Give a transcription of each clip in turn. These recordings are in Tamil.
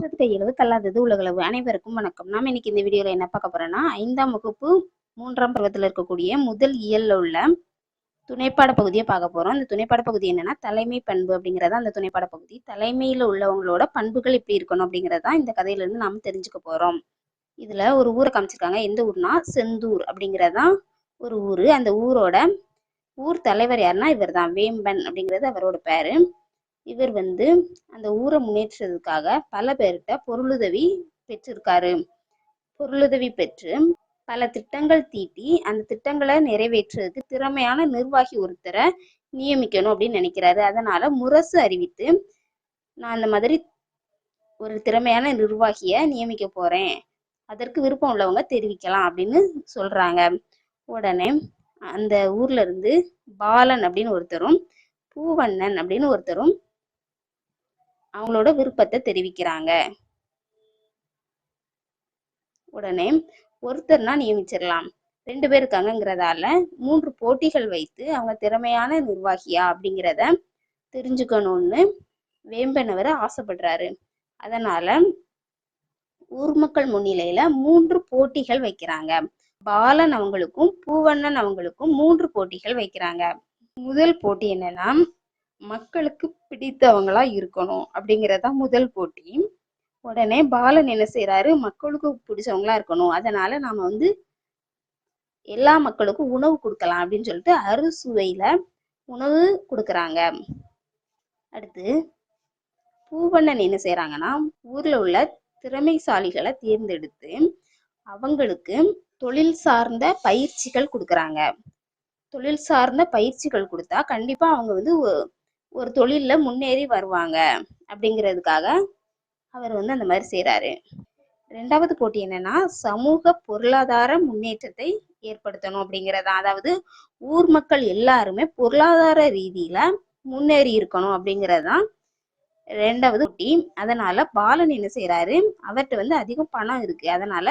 கற்றது கையளவு தள்ளாதது உலகளவு. அனைவருக்கும் வணக்கம். நாம இன்னைக்கு இந்த வீடியோல என்ன பார்க்க போறோம்னா ஐந்தாம் வகுப்பு மூன்றாம் பருவத்தில் இருக்கக்கூடிய முதல் இயல்ல உள்ள துணைப்பாட பகுதியை பார்க்க போறோம். இந்த துணைப்பாட பகுதி என்னன்னா தலைமை பண்பு அப்படிங்கறத அந்த துணைப்பாட பகுதி. தலைமையில உள்ளவங்களோட பண்புகள் இப்படி இருக்கணும் அப்படிங்கறத இந்த கதையில இருந்து நாம தெரிஞ்சுக்க போறோம். இதுல ஒரு ஊரை காமிச்சிருக்காங்க. எந்த ஊர்னா செந்தூர் அப்படிங்கிறதா ஒரு ஊரு. அந்த ஊரோட ஊர் தலைவர் யாருன்னா இவர் தான் வேம்பன் அப்படிங்கிறது அவரோட பேரு. இவர் வந்து அந்த ஊரை முன்னேற்றதுக்காக பல பேர்கிட்ட பொருளுதவி பெற்றிருக்காரு. பொருளுதவி பெற்று பல திட்டங்கள் தீட்டி அந்த திட்டங்களை நிறைவேற்றுறதுக்கு திறமையான நிர்வாகி ஒருத்தரை நியமிக்கணும் அப்படின்னு நினைக்கிறாரு. அதனால முரசு அறிவித்து நான் அந்த மாதிரி ஒரு திறமையான நிர்வாகியை நியமிக்க போறேன். அதற்கு விருப்பம் உள்ளவங்க தெரிவிக்கலாம் அப்படின்னு சொல்றாங்க. உடனே அந்த ஊர்ல இருந்து பாலன் அப்படின்னு ஒருத்தரும் பூவண்ணன் அப்படின்னு ஒருத்தரும் அவங்களோட விருப்பத்தை தெரிவிக்கிறாங்க. உடனே ஒருத்தர்னா நியமிச்சிடலாம் ரெண்டு பேர் இருக்காங்கங்கிறதால மூன்று போட்டிகள் வைத்து அவங்க திறமையான நிர்வாகியா அப்படிங்கிறத தெரிஞ்சுக்கணும்னு வேம்பனவர் ஆசைப்படுறாரு. அதனால ஊர் மக்கள் முன்னிலையில மூன்று போட்டிகள் வைக்கிறாங்க. பாலன் அவங்களுக்கும் பூவண்ணன் அவங்களுக்கும் மூன்று போட்டிகள் வைக்கிறாங்க. முதல் போட்டி என்னன்னா மக்களுக்கு பிடித்தவங்களா இருக்கணும் அப்படிங்கறதா முதல் போட்டி. உடனே பாலன் என்ன செய்யறாரு மக்களுக்கு பிடிச்சவங்களா இருக்கணும். அதனால நாம வந்து எல்லா மக்களுக்கும் உணவு கொடுக்கலாம் அப்படின்னு சொல்லிட்டு அறுசுவையில உணவு கொடுக்கறாங்க. அடுத்து பூவண்ணன் என்ன செய்யறாங்கன்னா ஊர்ல உள்ள திறமைசாலிகளை தேர்ந்தெடுத்து அவங்களுக்கு தொழில் சார்ந்த பயிற்சிகள் கொடுக்கறாங்க. தொழில் சார்ந்த பயிற்சிகள் கொடுத்தா கண்டிப்பா அவங்க வந்து ஒரு தொழில்ல முன்னேறி வருவாங்க அப்படிங்கிறதுக்காக அவர் வந்து அந்த மாதிரி செய்கிறாரு ரெண்டாவது போட்டி என்னன்னா சமூக பொருளாதார முன்னேற்றத்தை ஏற்படுத்தணும் அப்படிங்கிறதா. அதாவது ஊர் மக்கள் எல்லாருமே பொருளாதார ரீதியில முன்னேறி இருக்கணும் அப்படிங்கறதுதான் ரெண்டாவது போட்டி. அதனால பாலன் என்ன செய்யறாரு அவர்கிட்ட வந்து அதிகம் பணம் இருக்கு. அதனால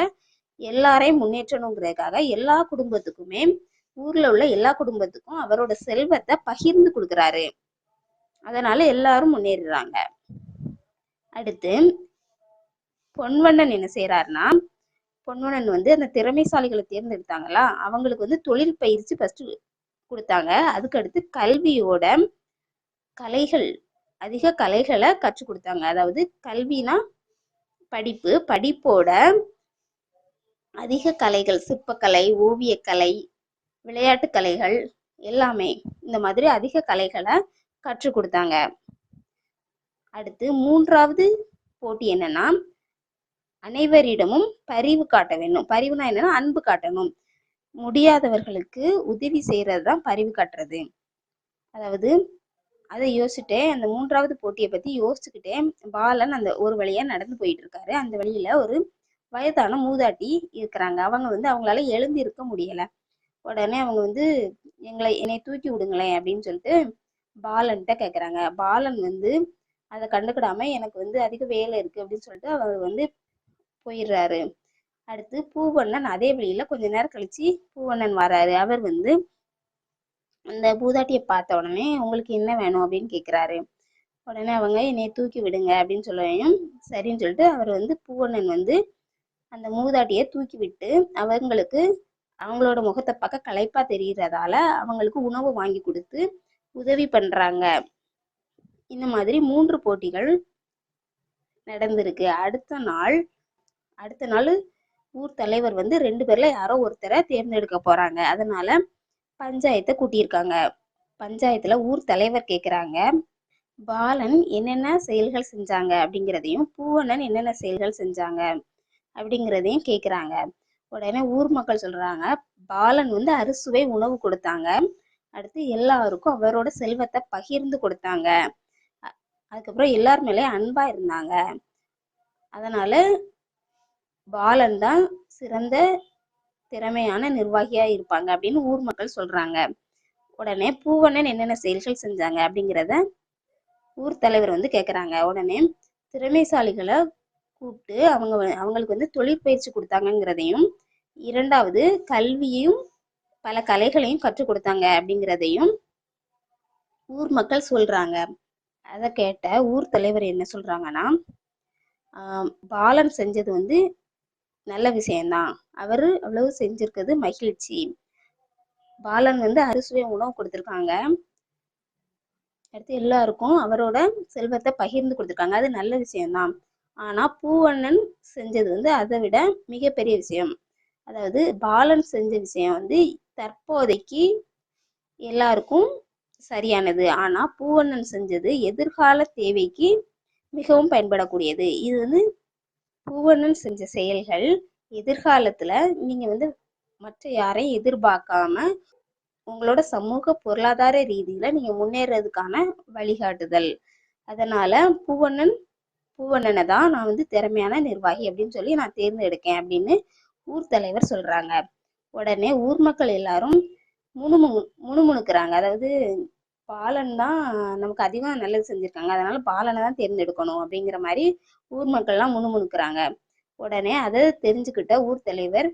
எல்லாரையும் முன்னேற்றணுங்கிறதுக்காக எல்லா குடும்பத்துக்குமே ஊர்ல உள்ள எல்லா குடும்பத்துக்கும் அவரோட செல்வத்தை பகிர்ந்து கொடுக்குறாரு. அதனால எல்லாரும் முன்னேறுறாங்க. அடுத்து பொன்வண்ணன் என்ன செய்யறாருன்னா பொன்வண்ணன் வந்து அந்த திறமைசாலிகளை தேர்ந்தெடுத்தாங்களா அவங்களுக்கு வந்து தொழில் பயிற்சி ஃபர்ஸ்ட் கொடுத்தாங்க. அதுக்கடுத்து கல்வியோட கலைகள் அதிக கலைகளை கற்றுக் கொடுத்தாங்க. அதாவது கல்வினா படிப்பு படிப்போட அதிக கலைகள் சிற்பக்கலை ஓவியக்கலை விளையாட்டு கலைகள் எல்லாமே இந்த மாதிரி அதிக கலைகளை கற்றுக் கொடுத்தாங்க. அடுத்து மூன்றாவது போட்டி என்னன்னா அனைவரிடமும் பரிவு காட்ட வேண்டும். பரிவுனா என்னன்னா அன்பு காட்டணும். முடியாதவர்களுக்கு உதவி செய்யறது தான் பரிவு காட்டுறது. அதாவது அதை யோசிச்சுட்டே அந்த மூன்றாவது போட்டியை பத்தி யோசிச்சுக்கிட்டே பாலன் அந்த ஒரு வழியா நடந்து போயிட்டு இருக்காரு அந்த வழியில ஒரு வயதான மூதாட்டி இருக்கிறாங்க. அவங்க வந்து அவங்களால எழுந்து இருக்க முடியல. உடனே அவங்க வந்து எங்களை என்னை தூக்கி விடுங்களேன் அப்படின்னு சொல்லிட்டு பாலன்கிட்ட கேட்குறாங்க பாலன் வந்து அதை கண்டுக்கிடாம எனக்கு வந்து அதிக வேலை இருக்கு அப்படின்னு சொல்லிட்டு அவர் வந்து போயிடுறாரு. அடுத்து பூவண்ணன் அதே வழியில கொஞ்ச நேரம் கழிச்சு பூவண்ணன் வராரு. அவர் வந்து அந்த பூதாட்டியை பார்த்த உடனே உங்களுக்கு என்ன வேணும்? அப்படின்னு கேட்குறாரு உடனே அவங்க என்னை தூக்கி விடுங்க அப்படின்னு சொல்லவும் சரின்னு சொல்லிட்டு அவர் வந்து பூவண்ணன் வந்து அந்த மூதாட்டியை தூக்கி விட்டு அவங்களுக்கு அவங்களோட முகத்தை பார்க்க களைப்பா தெரிகிறதால அவங்களுக்கு உணவு வாங்கி கொடுத்து உதவி பண்றாங்க. இந்த மாதிரி மூன்று போட்டிகள் நடந்திருக்கு. அடுத்த நாள் அடுத்த நாள் ஊர் தலைவர் வந்து ரெண்டு பேர்ல யாரோ ஒருத்தரை தேர்ந்தெடுக்க போறாங்க. அதனால பஞ்சாயத்தை கூட்டியிருக்காங்க. பஞ்சாயத்துல ஊர் தலைவர் கேக்குறாங்க. பாலன் என்னென்ன செயல்கள் செஞ்சாங்க அப்படிங்கிறதையும் பூவனன் என்னென்ன செயல்கள் செஞ்சாங்க அப்படிங்கிறதையும் கேக்குறாங்க. உடனே ஊர் மக்கள் சொல்றாங்க பாலன் வந்து அறுசுவை உணவு கொடுத்தாங்க. அடுத்து எல்லாருக்கும் அவரோட செல்வத்தை பகிர்ந்து கொடுத்தாங்க. அ- அதுக்கப்புறம் எல்லார் மேலயும் அன்பா இருந்தாங்க. அதனால பாலன் தான் சிறந்த திறமையான நிர்வாகியா இருப்பாங்க அப்படின்னு ஊர் மக்கள் சொல்றாங்க. உடனே பூவண்ணன் என்னென்ன செயல்கள் செஞ்சாங்க அப்படிங்கிறத ஊர் தலைவர் வந்து கேக்குறாங்க. உடனே திறமைசாலிகளை கூப்பிட்டு அவங்க அவங்களுக்கு வந்து தொழிற்பயிற்சி கொடுத்தாங்கங்கிறதையும் இரண்டாவது கல்வியையும் பல கலைகளையும் கற்றுக் கொடுத்தாங்க அப்படிங்கிறதையும் ஊர் மக்கள் சொல்றாங்க. அதை கேட்ட ஊர் தலைவர் என்ன சொல்றாங்கன்னா ஆஹ் பாலன் செஞ்சது வந்து நல்ல விஷயம்தான். அவரு அவ்வளவு செஞ்சிருக்கிறது மகிழ்ச்சி. பாலன் வந்து அறுசுவை உணவு கொடுத்துருக்காங்க. அடுத்து எல்லாருக்கும் அவரோட செல்வத்தை பகிர்ந்து கொடுத்துருக்காங்க. அது நல்ல விஷயம்தான். ஆனா பூவண்ணன் செஞ்சது வந்து அதை விட மிகப்பெரிய விஷயம். அதாவது பாலன் செஞ்ச விஷயம் வந்து தற்போதைக்கு எல்லாருக்கும் சரியானது. ஆனா பூவண்ணன் செஞ்சது எதிர்கால தேவைக்கு மிகவும் பயன்படக்கூடியது. இது வந்து பூவண்ணன் செஞ்ச செயல்கள் எதிர்காலத்துல நீங்க வந்து மற்ற யாரையும் எதிர்பார்க்காம உங்களோட சமூக பொருளாதார ரீதியில நீங்க முன்னேறதுக்கான வழிகாட்டுதல். அதனால பூவண்ணன் பூவண்ணனை தான் நான் வந்து திறமையான நிர்வாகி அப்படின்னு சொல்லி நான் தேர்ந்தெடுக்கேன் அப்படின்னு ஊர் தலைவர் சொல்றாங்க. உடனே ஊர் மக்கள் எல்லாரும் முணுமுணு முணுமுணுக்கிறாங்க. அதாவது பாலன் தான் நமக்கு அதிகம் நல்லது செஞ்சுருக்காங்க. அதனால பாலனை தான் தேர்ந்தெடுக்கணும் அப்படிங்கிற மாதிரி ஊர் மக்கள்லாம் முணுமுணுக்கிறாங்க. உடனே அதை தெரிஞ்சுக்கிட்ட ஊர் தலைவர்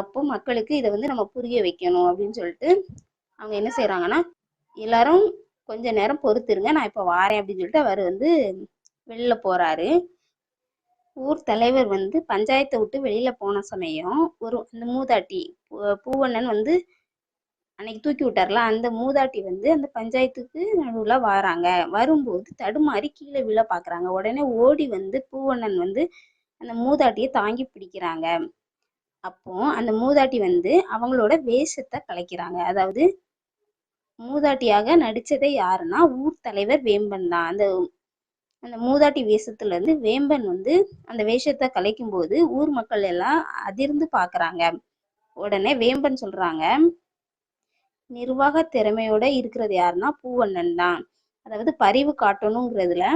அப்போ மக்களுக்கு இதை வந்து நம்ம புரிய வைக்கணும் அப்படின்னு சொல்லிட்டு அவங்க என்ன செய்கிறாங்கன்னா எல்லாரும் கொஞ்ச நேரம் பொறுத்துருங்க. நான் இப்போ வாரேன் அப்படின்னு சொல்லிட்டு அவர் வந்து வெளில போகிறாரு ஊர் தலைவர் வந்து பஞ்சாயத்தை விட்டு வெளியில போன சமயம் ஒரு அந்த மூதாட்டி பூ- பூவண்ணன் வந்து அன்னைக்கு தூக்கி விட்டார்ல அந்த மூதாட்டி வந்து அந்த பஞ்சாயத்துக்கு நடுவுல வராங்க. வரும்போது தடுமாறி கீழே விழ பாக்குறாங்க. உடனே ஓடி வந்து பூவண்ணன் வந்து அந்த மூதாட்டியை தாங்கி பிடிக்கிறாங்க. அப்போ அந்த மூதாட்டி வந்து அவங்களோட வேஷத்தை கலைக்கிறாங்க. அதாவது மூதாட்டியாக நடிச்சதே யாருன்னா ஊர் தலைவர் வேம்பன் தான். அந்த அந்த மூதாட்டி வேஷத்துல இருந்து வேம்பன் வந்து அந்த வேஷத்தை கலைக்கும் போது ஊர் மக்கள் எல்லாம் அதிர்ந்து பாக்குறாங்க. உடனே வேம்பன் சொல்றாங்க நிர்வாக திறமையோட இருக்கிறது யாருன்னா பூவண்ணன் தான். அதாவது பரிவு காட்டணுங்கிறதுல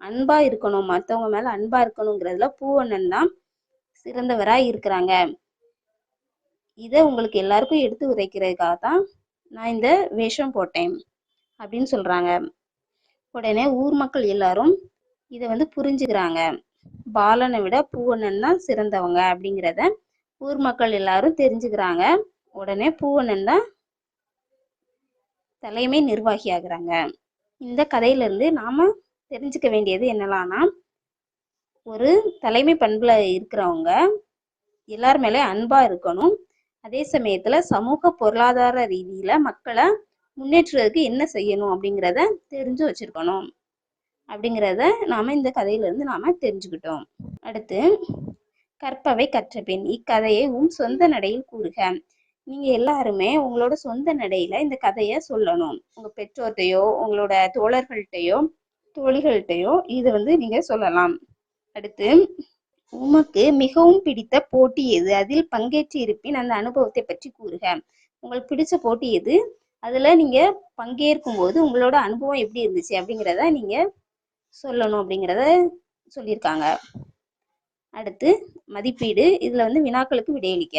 அன்பா இருக்கணும் மத்தவங்க மேல அன்பா இருக்கணுங்கிறதுல பூவண்ணன் தான் சிறந்தவரா இருக்கிறாங்க. இதை உங்களுக்கு எல்லாருக்கும் எடுத்து உரைக்கிறதுக்காக தான் நான் இந்த வேஷம் போட்டேன் அப்படின்னு சொல்றாங்க. உடனே ஊர் மக்கள் எல்லாரும் இதை வந்து புரிஞ்சுக்கிறாங்க. பாலனை விட பூவண்ணன் தான் சிறந்தவங்க அப்படிங்கிறத ஊர் மக்கள் எல்லாரும் தெரிஞ்சுக்கிறாங்க. உடனே பூவண்ணன் தான் தலைமை நிர்வாகி ஆகுறாங்க. இந்த கதையில இருந்து நாம தெரிஞ்சுக்க வேண்டியது என்னலாம்னா ஒரு தலைமை பண்புல இருக்கிறவங்க எல்லார் மேலே அன்பா இருக்கணும். அதே சமயத்துல சமூக பொருளாதார ரீதியில மக்களை முன்னேற்றுறதுக்கு என்ன செய்யணும் அப்படிங்கிறத தெரிஞ்சு வச்சிருக்கணும். அப்படிங்கிறத நாம இந்த கதையிலேருந்து நாம் நாம தெரிஞ்சுக்கிட்டோம். அடுத்து கற்பவை கற்ற பெண் இக்கதையை உன் சொந்த நடையில் கூறுக. நீங்க எல்லாருமே உங்களோட சொந்த நடையில இந்த கதையை சொல்லணும். உங்க பெற்றோர்கிட்டயோ உங்களோட தோழர்கள்ட்டையோ தோழிகள்கிட்டயோ இதை வந்து நீங்க சொல்லலாம். அடுத்து உமக்கு மிகவும் பிடித்த போட்டி எது? அதில் பங்கேற்று இருப்பின் அந்த அனுபவத்தை பற்றி கூறுக. உங்களுக்கு பிடிச்ச போட்டி எது? அதுல நீங்க பங்கேற்கும் போது உங்களோட அனுபவம் எப்படி இருந்துச்சு அப்படிங்கிறத நீங்க சொல்லணும் அப்படிங்கிறத சொல்லியிருக்காங்க. அடுத்து மதிப்பீடு. இதுல வந்து வினாக்களுக்கு விடையளிக்க.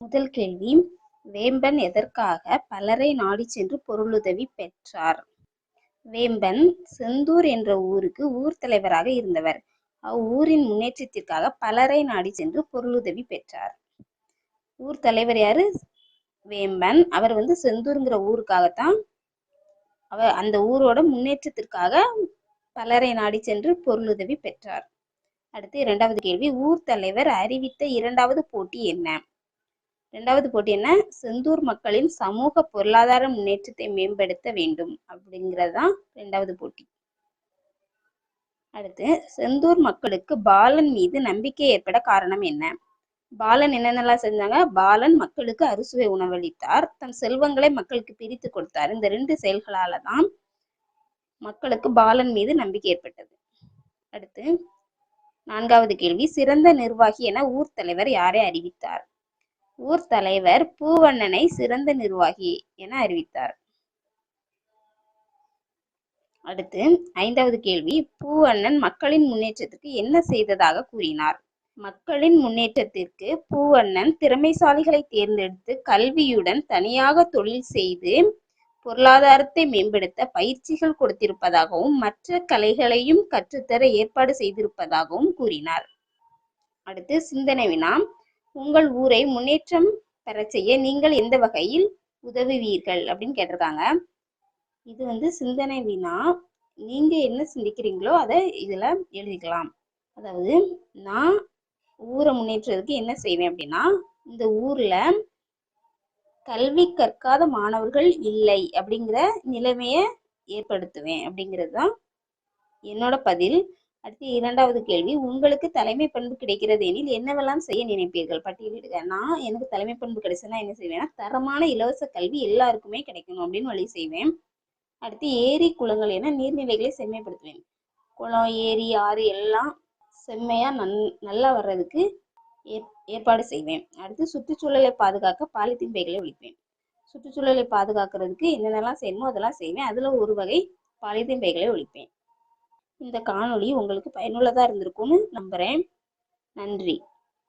முதல் கேள்வி வேம்பன் எதற்காக பலரை நாடி சென்று பொருளுதவி பெற்றார்? வேம்பன் செந்தூர் என்ற ஊருக்கு ஊர் தலைவராக இருந்தவர். அவ்வூரின் முன்னேற்றத்திற்காக பலரை நாடி சென்று பொருளுதவி பெற்றார். ஊர் தலைவர் யாரு? வேம்பன். அவர் வந்து செந்தூருங்கிற ஊருக்காகத்தான் அவர் அந்த ஊரோட முன்னேற்றத்திற்காக பலரை நாடி சென்று பொருளுதவி பெற்றார். அடுத்து இரண்டாவது கேள்வி ஊர் தலைவர் அறிவித்த இரண்டாவது போட்டி என்ன? இரண்டாவது போட்டி என்ன? செந்தூர் மக்களின் சமூக பொருளாதார முன்னேற்றத்தை மேம்படுத்த வேண்டும் அப்படிங்கிறது தான் இரண்டாவது போட்டி. அடுத்து செந்தூர் மக்களுக்கு பாலன் மீது நம்பிக்கை ஏற்பட காரணம் என்ன? பாலன் என்னென்னலாம் செஞ்சாங்க? பாலன் மக்களுக்கு அறுசுவை உணவளித்தார். தன் செல்வங்களை மக்களுக்கு பிரித்து கொடுத்தார். இந்த ரெண்டு செயல்களால தான் மக்களுக்கு பாலன் மீது நம்பிக்கை ஏற்பட்டது. அடுத்து நான்காவது கேள்வி. சிறந்த நிர்வாகி என ஊர் தலைவர் யாரை அறிவித்தார்? ஊர் தலைவர் பூவண்ணனை சிறந்த நிர்வாகி என அறிவித்தார். அடுத்து ஐந்தாவது கேள்வி. பூவண்ணன் மக்களின் முன்னேற்றத்திற்கு என்ன செய்ததாக கூறினார்? மக்களின் முன்னேற்றத்திற்கு பூவண்ணன் திறமைசாலிகளை தேர்ந்தெடுத்து கல்வியுடன் தனியாக தொழில் செய்து பொருளாதாரத்தை மேம்படுத்த பயிற்சிகள் கொடுத்திருப்பதாகவும் மற்ற கலைகளையும் கற்றுத்தர ஏற்பாடு செய்திருப்பதாகவும் கூறினார். அடுத்து சிந்தனை வினா உங்கள் ஊரை முன்னேற்றம் பெறச் செய்ய நீங்கள் எந்த வகையில் உதவுவீர்கள் அப்படின்னு கேட்டிருக்காங்க. இது வந்து சிந்தனை வினா. நீங்க என்ன சிந்திக்கிறீங்களோ அதை இதுல எழுதிக்கலாம். அதாவது நான் ஊரை முன்னேற்றத்துக்கு என்ன செய்வேன் அப்படின்னா இந்த ஊர்ல கல்வி கற்காத மாணவர்கள் இல்லை அப்படிங்கிற நிலைமைய ஏற்படுத்துவேன் அப்படிங்கிறது தான் என்னோட பதில். அடுத்து இரண்டாவது கேள்வி உங்களுக்கு தலைமை பண்பு கிடைக்கிறது எனில் என்னவெல்லாம் செய்ய நினைப்பீர்கள்? பட்டியலிடுங்க. நான் எனக்கு தலைமை பண்பு கிடைச்சதுன்னா என்ன செய்வேன்னா தரமான இலவச கல்வி எல்லாருக்குமே கிடைக்கணும் அப்படின்னு வழி செய்வேன். அடுத்து ஏரி குளங்கள் என நீர்நிலைகளை செம்மைப்படுத்துவேன். குளம் ஏரி ஆறு எல்லாம் செம்மையாக நன் நல்லா வர்றதுக்கு ஏற்பாடு செய்வேன். அடுத்து சுற்றுச்சூழலை பாதுகாக்க பாலித்தீன் பைகளை ஒழிப்பேன். சுற்றுச்சூழலை பாதுகாக்கிறதுக்கு என்னென்னலாம் செய்யணுமோ அதெல்லாம் செய்வேன். அதில் ஒரு வகை பாலித்தீன் பைகளை ஒழிப்பேன். இந்த காணொளி உங்களுக்கு பயனுள்ளதாக இருந்திருக்கும்னு நம்புகிறேன் நன்றி.